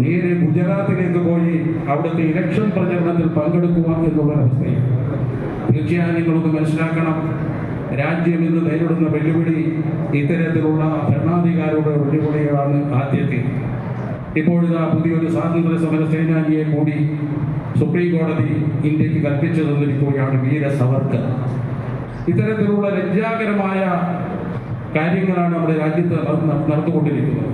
നേരെ ഗുജറാത്തിലേക്ക് പോയി അവിടുത്തെ ഇലക്ഷൻ പ്രചരണത്തിൽ പങ്കെടുക്കുക എന്നുള്ളൊരവസ്ഥയും തീർച്ചയായും നിങ്ങളൊന്ന് മനസ്സിലാക്കണം. രാജ്യം ഇന്ന് നേരിടുന്ന വെല്ലുവിളി ഇത്തരത്തിലുള്ള ഭരണാധികാരിയുടെ വെല്ലുവിളികളാണ് ആദ്യത്തെ. ഇപ്പോഴിതാ പുതിയൊരു സ്വാതന്ത്ര്യ സമര സേനാനിയെ കൂടി സുപ്രീം കോടതി ഇന്ത്യയ്ക്ക് കൽപ്പിച്ചു തന്നിരിക്കുകയാണ് വീര സവർക്കർ ഇത്തരത്തിലുള്ള ലജ്ജാകരമായ കാര്യങ്ങളാണ് നമ്മുടെ രാജ്യത്ത് നട- നടന്നുകൊണ്ടിരിക്കുന്നത്.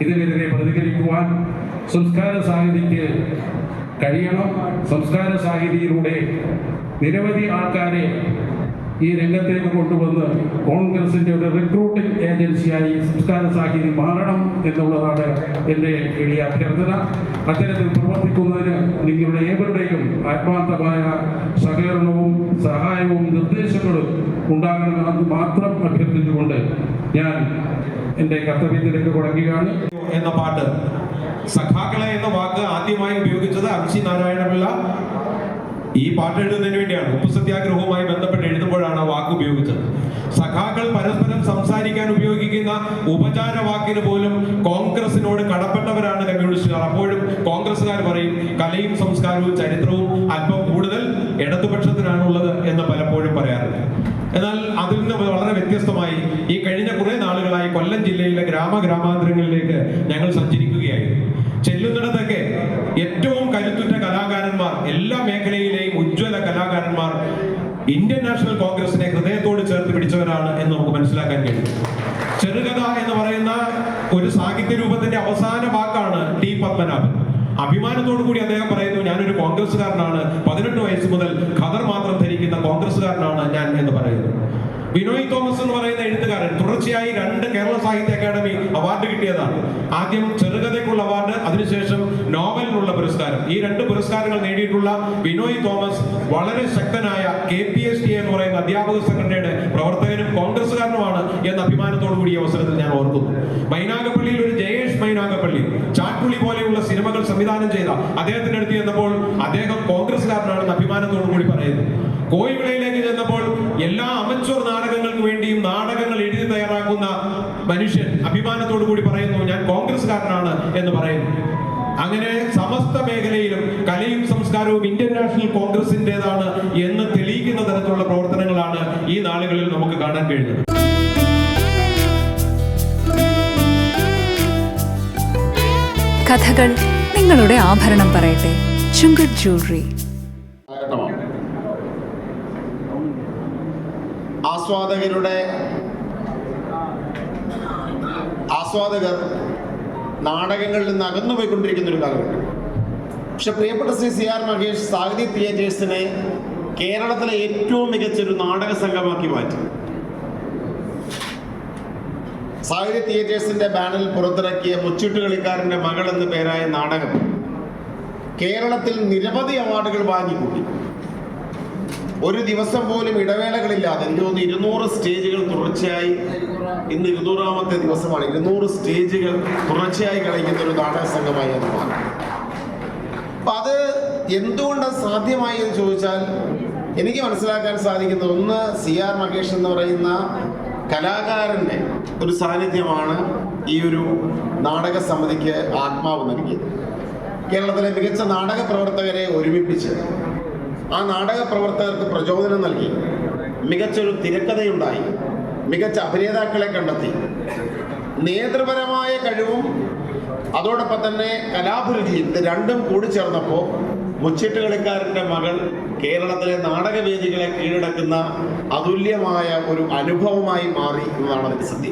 ഇതിനെതിരെ പ്രതികരിക്കുവാൻ സംസ്കാര സാഹിതിക്ക് കഴിയണം. സംസ്കാര സാഹിതിയിലൂടെ നിരവധി ആൾക്കാരെ ഈ രംഗത്തേക്ക് കൊണ്ടുവന്ന് കോൺഗ്രസിന്റെ ഒരു റിക്രൂട്ടിംഗ് ഏജൻസിയായി സംസ്ഥാന സാഹിതി മാറണം എന്നുള്ളതാണ് എന്റെ എളിയ അഭ്യർത്ഥന. അത്തരത്തിൽ പ്രവർത്തിക്കുന്നതിന് നിങ്ങളുടെ ഏവരുടെയും ആത്മാർത്ഥമായ സഹകരണവും സഹായവും നിർദ്ദേശങ്ങളും ഉണ്ടാകണമെന്ന് മാത്രം അഭ്യർത്ഥിച്ചുകൊണ്ട് ഞാൻ എന്റെ കർത്തവ്യത്തിലേക്ക് തുടങ്ങുകയാണ് എന്ന പാട്ട് സഖാക്കളെ എന്ന വാക്ക് ആദ്യമായി ഉപയോഗിച്ചത് അംശി നാരായണപിള്ള. ഈ പാട്ട് എഴുതുന്നതിന് വേണ്ടിയാണ് ഉപ്പു സത്യാഗ്രഹവുമായി ബന്ധപ്പെട്ട് എഴുതുമ്പോഴാണ് ആ വാക്ക് ഉപയോഗിച്ചത്. സഖാക്കൾ പരസ്പരം സംസാരിക്കാൻ ഉപയോഗിക്കുന്ന ഉപചാര വാക്കിന് പോലും കോൺഗ്രസിനോട് കടപ്പെട്ടവരാണ് കമ്മ്യൂണിസ്റ്റുകാർ. അപ്പോഴും കോൺഗ്രസ്സുകാർ പറയും കലയും സംസ്കാരവും ചരിത്രവും അല്പം കൂടുതൽ ഇടതുപക്ഷത്തിനാണുള്ളത് എന്ന് പലപ്പോഴും പറയാറുണ്ട്. എന്നാൽ അതിൽ നിന്ന് വളരെ വ്യത്യസ്തമായി ഈ കഴിഞ്ഞ കുറെ നാളുകളായി കൊല്ലം ജില്ലയിലെ ഗ്രാമ ഗ്രാമാന്തരങ്ങളിലേക്ക് ഞങ്ങൾ സഞ്ചരിക്കുകയായിരുന്നു. ചെല്ലുന്നിടത്തൊക്കെ ഏറ്റവും കരുത്തുറ്റ കലാകാരന്മാർ എല്ലാ മേഖലയിലെയും ഉജ്ജ്വല കലാകാരന്മാർ ഇന്ത്യൻ നാഷണൽ കോൺഗ്രസിനെ ഹൃദയത്തോട് ചേർത്ത് പിടിച്ചവരാണ് എന്ന് നമുക്ക് മനസ്സിലാക്കാൻ കഴിയും. ചെറുകഥ എന്ന് പറയുന്ന ഒരു സാഹിത്യ രൂപത്തിന്റെ അവസാന വാക്കാണ് ടി പത്മനാഭൻ. അഭിമാനത്തോടു കൂടി അദ്ദേഹം പറയുന്നു ഞാനൊരു കോൺഗ്രസ്സുകാരനാണ്. പതിനെട്ട് വയസ്സ് മുതൽ ഖദർ മാത്രം ധരിക്കുന്ന കോൺഗ്രസ്സുകാരനാണ് ഞാൻ എന്ന് പറയുന്നു. വിനോയ് തോമസ് എന്ന് പറയുന്ന എഴുത്തുകാരൻ തുടർച്ചയായി രണ്ട് കേരള സാഹിത്യ അക്കാദമി അവാർഡ് കിട്ടിയതാണ്. ആദ്യം ചെറുകഥയ്ക്കുള്ള അവാർഡ് നോവലിനുള്ള പുരസ്കാരം. ഈ രണ്ട് പുരസ്കാരങ്ങൾ നേടിയിട്ടുള്ള ബിനോയ് തോമസ് വളരെ ശക്തനായ കെ പി എസ് ടി എന്ന് പറയുന്ന അധ്യാപക സംഘടനയുടെ പ്രവർത്തകനും കോൺഗ്രസ്സുകാരനുമാണ് എന്ന അഭിമാനത്തോടു കൂടി അവസരത്തിൽ ഞാൻ ഓർക്കുന്നു. മൈനാഗപ്പള്ളിയിൽ ഒരു ജയേഷ് മൈനാഗപ്പള്ളി ചാട്ടുളി പോലെയുള്ള സിനിമകൾ സംവിധാനം ചെയ്ത അദ്ദേഹത്തിന്റെ അടുത്ത് ചെന്നപ്പോൾ അദ്ദേഹം കോൺഗ്രസ്സുകാരനാണെന്ന് അഭിമാനത്തോടു കൂടി പറയുന്നു. കോയിവിളയിലേക്ക് ചെന്നപ്പോൾ എല്ലാ അമച്വർ നാടകങ്ങൾക്ക് വേണ്ടിയും നാടകങ്ങൾ എഴുതി തയ്യാറാക്കുന്ന മനുഷ്യൻ അഭിമാനത്തോടു കൂടി പറയുന്നു ഞാൻ കോൺഗ്രസ്സുകാരനാണ് എന്ന് പറയുന്നു. അങ്ങനെ സമസ്ത മേഖലയിലും കലയും സംസ്കാരവും ഇന്ത്യൻ നാഷണൽ കോൺഗ്രസിന്റേതാണ് എന്ന് തെളിയിക്കുന്ന തരത്തിലുള്ള പ്രവർത്തനങ്ങളാണ് ഈ നാളുകളിൽ നമുക്ക് കാണാൻ കഴിഞ്ഞത് കഥകൾ നിങ്ങളുടെ ആഭരണം പറയട്ടെ. ചുങ്കത് ജ്വല്ലറി. ആസ്വാദകരുടെ ആസ്വാദകർ നാടകങ്ങളിൽ നിന്ന് അകന്നു പോയിക്കൊണ്ടിരിക്കുന്ന ഒരു കാലഘട്ടം പക്ഷെ പ്രിയപ്പെട്ട ശ്രീ സി ആർ മഹേഷ് സാഹിത്യ തിയേറ്റേഴ്സിനെ കേരളത്തിലെ ഏറ്റവും മികച്ചൊരു നാടക സംഘമാക്കി മാറ്റി. സാഹിത്യ തിയേറ്റേഴ്സിന്റെ ബാനറിൽ പുറത്തിറക്കിയ മുച്ചിട്ട് കളിക്കാരന്റെ മകൾ എന്ന പേരായ നാടകം കേരളത്തിൽ നിരവധി അവാർഡുകൾ വാങ്ങിക്കൂട്ടി. ഒരു ദിവസം പോലും ഇടവേളകളില്ലാതെ എനിക്ക് തോന്നുന്നു? ഇരുന്നൂറ് സ്റ്റേജുകൾ തുടർച്ചയായി ഇന്ന് ഇരുന്നൂറാമത്തെ ദിവസമാണ്. ഇരുന്നൂറ് സ്റ്റേജുകൾ തുടർച്ചയായി കളിക്കുന്ന ഒരു നാടക സംഘമായി അത് മാറി. അത് എന്തുകൊണ്ടാണ് സാധ്യമായി എന്ന് ചോദിച്ചാൽ എനിക്ക് മനസ്സിലാക്കാൻ സാധിക്കുന്നത് ഒന്ന് സി ആർ മഹേഷ് എന്ന് പറയുന്ന കലാകാരന്റെ ഒരു സാന്നിധ്യമാണ് ഈ ഒരു നാടക സമിതിക്ക് ആത്മാവ് നൽകിയത്. കേരളത്തിലെ മികച്ച നാടക പ്രവർത്തകരെ ഒരുമിപ്പിച്ച് ആ നാടക പ്രവർത്തകർക്ക് പ്രചോദനം നൽകി. മികച്ചൊരു തിരക്കഥയുണ്ടായി. മികച്ച അഭിനേതാക്കളെ കണ്ടെത്തി. നേതൃപരമായ കഴിവും അതോടൊപ്പം തന്നെ കലാഭിരുചിയും രണ്ടും കൂടി ചേർന്നപ്പോൾ മുച്ചിട്ട് കളിക്കാരന്റെ മകൾ കേരളത്തിലെ നാടകവേദികളെ കീഴടക്കുന്ന അതുല്യമായ ഒരു അനുഭവമായി മാറി എന്നാണ് അതിന്റെ സത്യം.